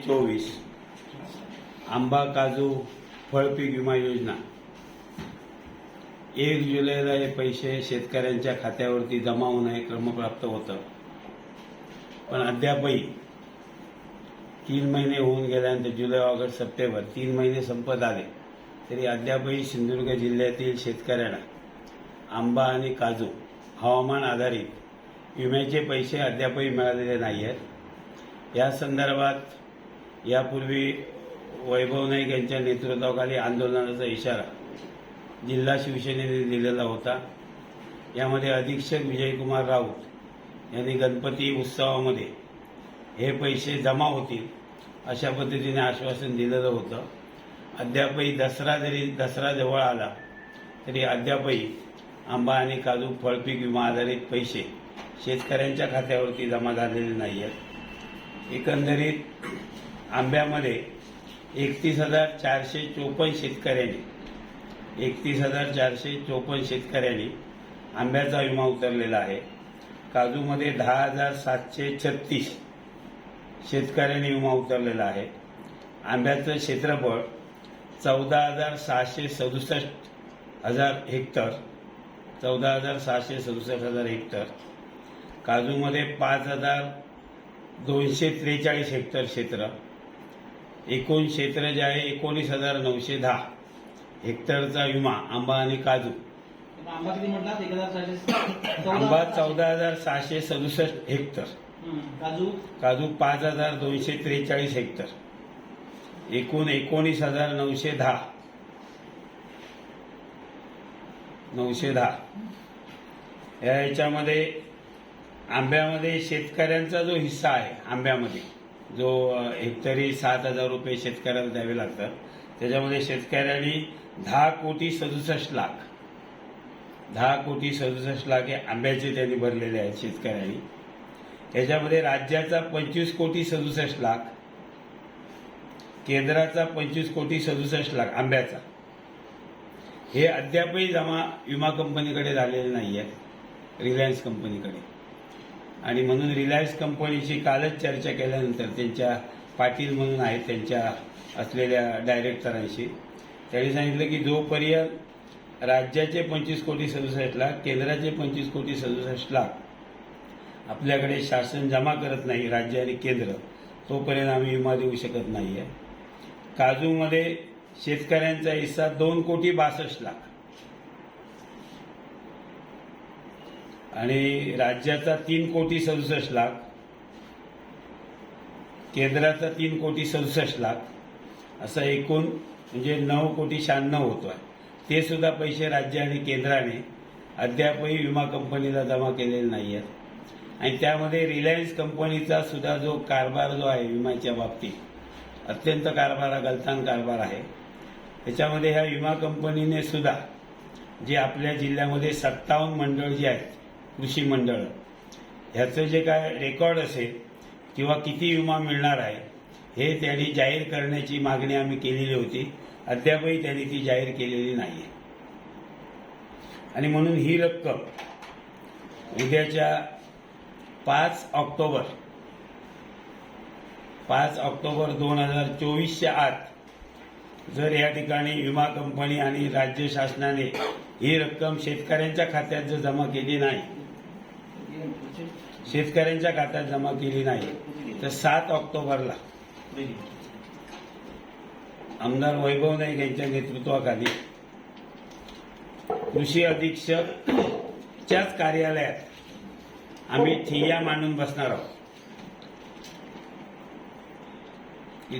चोवीस. आंबा काजू फळपीक विमा योजना. एक जुलैला हे पैसे शेतकऱ्यांच्या खात्यावरती जमा होणं हे क्रमप्राप्त होतं. पण अद्यापही तीन महिने होऊन गेल्यानंतर जुलै ऑगस्ट सप्टेंबर तीन महिने संपत आले. तरी अद्यापही सिंधुदुर्ग जिल्ह्यातील शेतकऱ्यांना आंबा आणि काजू हवामान आधारित विम्याचे पैसे अद्यापही मिळालेले नाही आहेत या संदर्भात यापूर्वी वैभव नाईक यांच्या नेतृत्वाखाली आंदोलनाचा इशारा जिल्हा शिवसेनेने दिलेला होता. यामध्ये अधीक्षक विजयकुमार राऊत यांनी गणपती उत्सवामध्ये हे पैसे जमा होतील अशा पद्धतीने आश्वासन दिलेलं होतं. अद्यापही दसरा जरी दसरा जवळ आला तरी अद्यापही आंबा आणि काजू फळपीक विमा आधारित पैसे शेतकऱ्यांच्या खात्यावरती जमा झालेले नाही आहेत एकंदरीत आंब्यामध्ये एकतीस हजार चारशे चोपन्न शेतकऱ्यांनी एकतीस हजार चारशे चोपन्न शेतकऱ्यांनी आंब्याचा विमा उतरलेला आहे. काजूमध्ये दहा हजार सातशे छत्तीस शेतकऱ्यांनी विमा उतरलेला आहे. आंब्याचं क्षेत्रफळ चौदा हजार सहाशे सदुसष्ट हजार हेक्टर चौदा हजार सहाशे सदुसष्ट हजार हेक्टर. काजूमध्ये पाच हजार दोनशे त्रेचाळीस हेक्टर क्षेत्र एकूण क्षेत्र जे आहे एकोणीस हजार नऊशे दहा. हेक्टरचा विमा आंबा आणि काजू. आंबा किती म्हटलात एक हजार चारशे आंबा चौदा हजार सहाशे सदुसष्ट हेक्टर. काजू? काजू पाच हजार दोनशे त्रेचाळीस हेक्टर. एकूण एकोणीस हजार नऊशे दहा. नऊशे दहा. या याच्यामध्ये आंब्यामध्ये शेतकऱ्यांचा जो हिस्सा आहे आंब्यामध्ये. जो हेक्टरी सात हजार रुपये शेतकऱ्याला द्यावे लागतात. त्याच्यामध्ये शेतकऱ्यांनी दहा कोटी सदुसष्ट लाख दहा कोटी सदुसष्ट लाख हे आंब्याचे त्यांनी भरलेले आहेत शेतकऱ्यांनी. त्याच्यामध्ये राज्याचा पंचवीस कोटी सदुसष्ट लाख केंद्राचा पंचवीस कोटी सदुसष्ट लाख आंब्याचा. हे अद्यापही जमा विमा कंपनीकडे झालेले नाही आहेत रिलायन्स कंपनीकडे. आणि म्हणून रिलायन्स कंपनीशी कालच चर्चा केल्यानंतर त्यांच्या पाटील म्हणून आहेत त्यांच्या असलेल्या डायरेक्टरांशी. त्यांनी सांगितलं की जोपर्यंत राज्याचे पंचवीस कोटी सदुसष्ट लाख केंद्राचे पंचवीस कोटी सदुसष्ट लाख आपल्याकडे शासन जमा करत नाही राज्य आणि केंद्र तोपर्यंत आम्ही विमा देऊ शकत नाही आहे काजूमध्ये शेतकऱ्यांचा हिस्सा दोन कोटी बासष्ट लाख. आणि राज्याचा तीन कोटी सदुसष्ट लाख केंद्राचा तीन कोटी सदुसष्ट लाख असं एकूण म्हणजे नऊ कोटी शहाण्णव होतो आहे ते सुद्धा पैसे राज्य आणि केंद्राने अद्यापही विमा कंपनीला जमा केलेले नाही आहेत आणि त्यामध्ये रिलायन्स कंपनीचा सुद्धा जो कारभार जो आहे विम्याच्या बाबतीत अत्यंत कारभार हा गलतान कारभार आहे. त्याच्यामध्ये ह्या विमा कंपनीने सुद्धा जे आपल्या जिल्ह्यामध्ये सत्तावन्न मंडळ जी आहेत कृषी मंडळ. ह्याचं जे काय रेकॉर्ड असेल किंवा किती विमा मिळणार आहे हे त्यांनी जाहीर करण्याची मागणी आम्ही केलेली होती. अद्यापही त्यांनी ती जाहीर केलेली नाही आणि म्हणून ही रक्कम उद्याच्या पाच ऑक्टोबर पाच ऑक्टोबर दोन हजार चोवीसच्या आत जर या ठिकाणी विमा कंपनी आणि राज्य शासनाने ही रक्कम शेतकऱ्यांच्या खात्यात जर जमा केली नाही शेतकऱ्यांच्या खात्यात जमा केली नाही तर सात ऑक्टोबरला आमदार वैभव नाईक यांच्या नेतृत्वाखाली कृषी अधीक्षकच्याच कार्यालयात आम्ही ठिय्या मांडून बसणार आहोत.